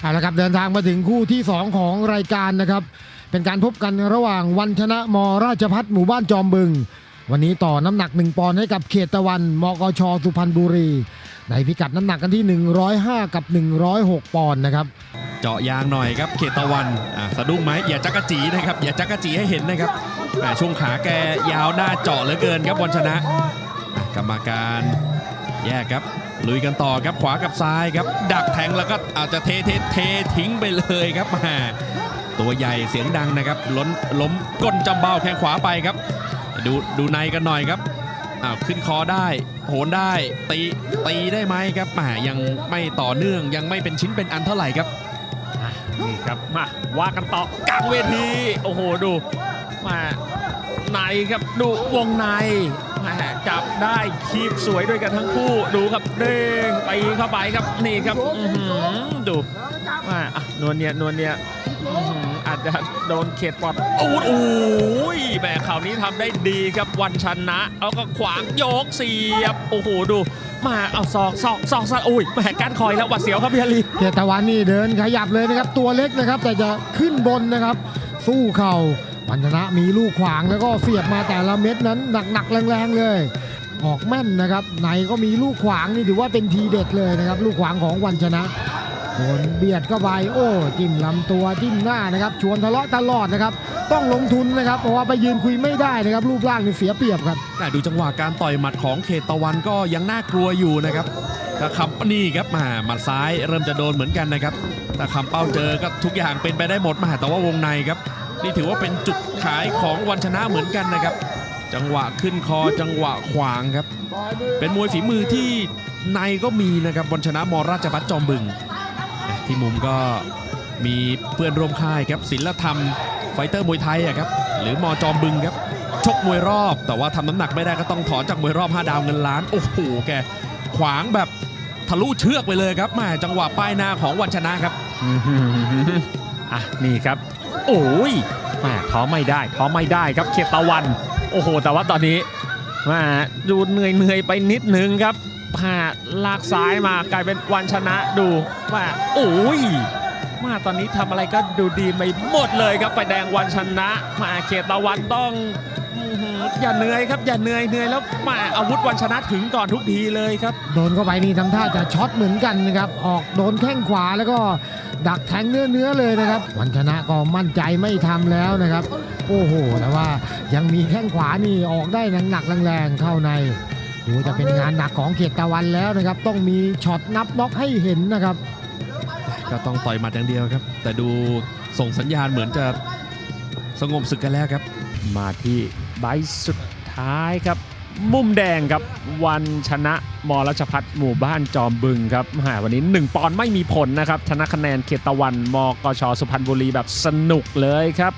เอาละครับเดินทางมาถึงคู่ที่ 2 ของรายการนะครับ เป็นการพบกันระหว่างวันชนะมราชพัฒหมู่บ้านจอมบึง วันนี้ต่อน้ำหนัก 1 ปอนด์ให้กับเขตตะวัน มกชสุพรรณบุรี ในพิกัดน้ำหนักกันที่ 105 กับ 106 ปอนด์นะครับ เจาะยางหน่อยครับเขตตะวันอะสะดุ้งไหมอย่าจักกะจีนะครับ อย่าจักกะจีให้เห็นนะครับอ่ช่วงขาแกยาวหน้าเจาะเหลือเกินครับวันชนะอะกรรมการแยกครับ ลุยกันต่อครับขวากับซ้ายครับ ดักแทงแล้วก็อาจจะเทเทเททิ้งไปเลยครับแหมตัวใหญ่เสียงดังนะครับล้นล้มก้นจำเบ้าแข้งขวาไปครับ ดูดูในกันหน่อยครับอ้าวขึ้นคอได้ โหนได้ตีตีได้ไหมครับแหมยังไม่ต่อเนื่องยังไม่เป็นชิ้นเป็นอันเท่าไหร่ครับนี่ครับมาว่ากันต่อกลางเวทีโอ้โหดูมา ในครับดูวงในจับได้คีบสวยด้วยกันทั้งคู่ดูครับเด้งตีเข้าไปครับนี่ครับดูอะนวลเนียนวลเนียอาจจะโดนเขตปอดอูดโอ้ยแหม่ข่าวนี้ทำได้ดีครับวันชนะเอาก็ขวางโยกเสียบโอ้โหดูมาเอาศอกศอกศอกศอกอุ้ยแหมก้านคอยแล้วหวัดเสียวครับพี่อลีเขตตะวันนี่เดินขยับเลยนะครับตัวเล็กนะครับ แต่จะขึ้นบนนะครับ สู้เข่า วันชนะมีลูกขวางแล้วก็เสียบมาแต่ละเม็ดนั้นหนักๆแรงๆเลย ออกแม่นนะครับในก็มีลูกขวางนี่ถือว่าเป็นทีเด็ดเลยนะครับ ลูกขวางของวันชนะโดนเบียดเข้าไปโอ้จิ้มลำตัวจิ้มหน้านะครับ ชวนทะเลาะตลอดนะครับ ต้องลงทุนนะครับ เพราะว่าไปยืนคุยไม่ได้นะครับ รูปร่างนี่เสียเปรียบครับแต่ดูจังหวะการต่อยหมัดของเขตตะวันก็ยังน่ากลัวอยู่นะครับถ้าคำนี่ครับมาหมัดซ้ายเริ่มจะโดนเหมือนกันนะครับถ้าคำเป้าเจอก็ทุกอย่างเป็นไปได้หมดมาแต่ว่าวงในครับ นี่ถือว่าเป็นจุดขายของวันชนะเหมือนกันนะครับ จังหวะขึ้นคอจังหวะขวางครับ เป็นมวยฝีมือที่ในก็มีนะครับวันชนะมราชบัตจอมบึง ที่มุมก็มีเพื่อนร่วมค่ายครับศิลธรรมไฟเตอร์มวยไทยอะครับหรือมอจอมบึงครับชกมวยรอบ แต่ว่าทำน้ำหนักไม่ได้ก็ต้องถอนจากมวยรอบ 5 ดาวเงินล้าน โอ้โหแกขวางแบบทะลุเชือกไปเลยครับแม่จังหวะป้ายหน้าของวันชนะครับอะนี่ครับ โอ้ยแม่ท้อไม่ได้ท้อไม่ได้ครับเขตตะวัน โอ้โห แต่ว่าตอนนี้แมาดูเหนื่อยเหนื่อยไปนิดนึงครับพาลากซ้ายมากลายเป็นวันชนะดูว่าโอ้ยมาตอนนี้ทำอะไรก็ดูดีไปหมดเลยครับไปแดงวันชนะ มาเขตตะวันต้อง อื้อหืออย่าเหนื่อยครับอย่าเหนื่อยเหนื่อยแล้วมาอาวุธวันชนะถึงก่อนทุกทีเลยครับ โดนเข้าไปนี่ทำท่าจะช็อตเหมือนกันนะครับ ออกโดนแข้งขวาแล้วก็ดักแทงเนื้อเนื้อๆเลยนะครับ วันชนะก็มั่นใจไม่ทำแล้วนะครับ โอ้โหแต่ว่ายังมีแข้งขวานี่ออกได้หนักๆแรงๆเข้าในดูจะเป็นงานหนักของเขตตะวันแล้วนะครับ ต้องมีช็อตนับน็อกให้เห็นนะครับ ก็ต้องต่อยหมัดอย่างเดียวครับ แต่ดูส่งสัญญาณเหมือนจะสงบศึกกันแล้วครับ มาที่ ใบสุดท้ายครับ มุมแดงครับ วันชนะมรัชพัฒน์หมู่บ้านจอมบึงครับหาวันนี้ 1 ปอนด์ไม่มีผลนะครับชนะคะแนนเขตตะวันมกชสุพรรณบุรีแบบสนุกเลยครับ